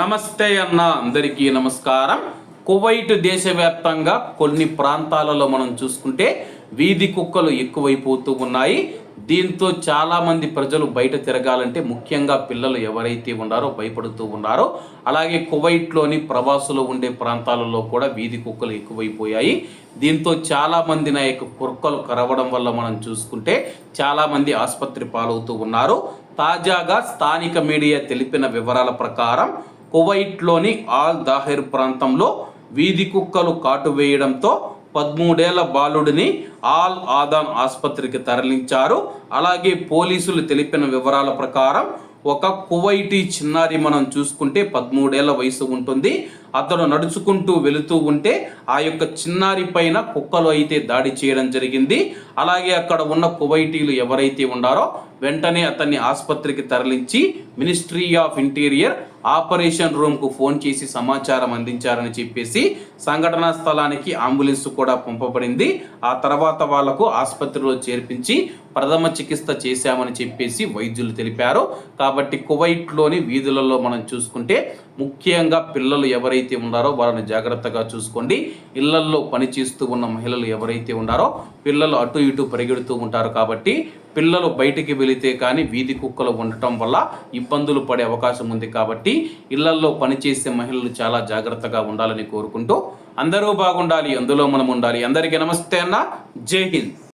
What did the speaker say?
నమస్తే అన్న అందరికీ నమస్కారం. కువైట్ దేశవ్యాప్తంగా కొన్ని ప్రాంతాలలో మనం చూసుకుంటే వీధి కుక్కలు ఎక్కువైపోతూ ఉన్నాయి. దీంతో చాలామంది ప్రజలు బయట తిరగాలంటే ముఖ్యంగా పిల్లలు ఎవరైతే ఉన్నారో భయపడుతూ ఉన్నారో అలాగే కువైట్లోని ప్రవాసులు ఉండే ప్రాంతాలలో కూడా వీధి కుక్కలు ఎక్కువైపోయాయి. దీంతో చాలామంది నా యొక్క కుక్కలు కరవడం వల్ల మనం చూసుకుంటే చాలామంది ఆసుపత్రి పాలవుతూ ఉన్నారు. తాజాగా స్థానిక మీడియా తెలిపిన వివరాల ప్రకారం కువైట్లోని ఆల్ దాహిర్ ప్రాంతంలో వీధి కుక్కలు కాటు వేయడంతో పదమూడేళ్ళ బాలుడిని ఆల్ ఆదాన్ ఆసుపత్రికి తరలించారు. అలాగే పోలీసులు తెలిపిన వివరాల ప్రకారం ఒక కువైటీ చిన్నారి మనం చూసుకుంటే పదమూడేళ్ళ వయసు ఉంటుంది. అతను నడుచుకుంటూ వెళుతూ ఉంటే ఆ యొక్క చిన్నారి పైన కుక్కలు అయితే దాడి చేయడం జరిగింది. అలాగే అక్కడ ఉన్న కువైటీలు ఎవరైతే ఉన్నారో వెంటనే అతన్ని ఆసుపత్రికి తరలించి మినిస్ట్రీ ఆఫ్ ఇంటీరియర్ ఆపరేషన్ రూమ్కు ఫోన్ చేసి సమాచారం అందించారని చెప్పేసి సంఘటనా స్థలానికి అంబులెన్స్ కూడా పంపబడింది. ఆ తర్వాత వాళ్ళకు ఆసుపత్రిలో చేర్పించి ప్రథమ చికిత్స చేశామని చెప్పేసి వైద్యులు తెలిపారు. కాబట్టి కువైట్లోని వీధులలో మనం చూసుకుంటే ముఖ్యంగా పిల్లలు ఎవరైతే ఉన్నారో వాళ్ళని జాగ్రత్తగా చూసుకోండి. ఇళ్ళల్లో పనిచేస్తూ ఉన్న మహిళలు ఎవరైతే ఉన్నారో పిల్లలు అటు ఇటు పరిగెడుతూ ఉంటారు కాబట్టి పిల్లలు బయటికి వెళితే కానీ వీధి కుక్కలు ఉండటం వల్ల ఇబ్బందులు పడే అవకాశం ఉంది కాబట్టి ఇళ్ళల్లో పనిచేసే మహిళలు చాలా జాగ్రత్తగా ఉండాలని కోరుకుంటూ అందరూ బాగుండాలి అందులో మనం ఉండాలి. అందరికీ నమస్తే అన్న. జై హింద్.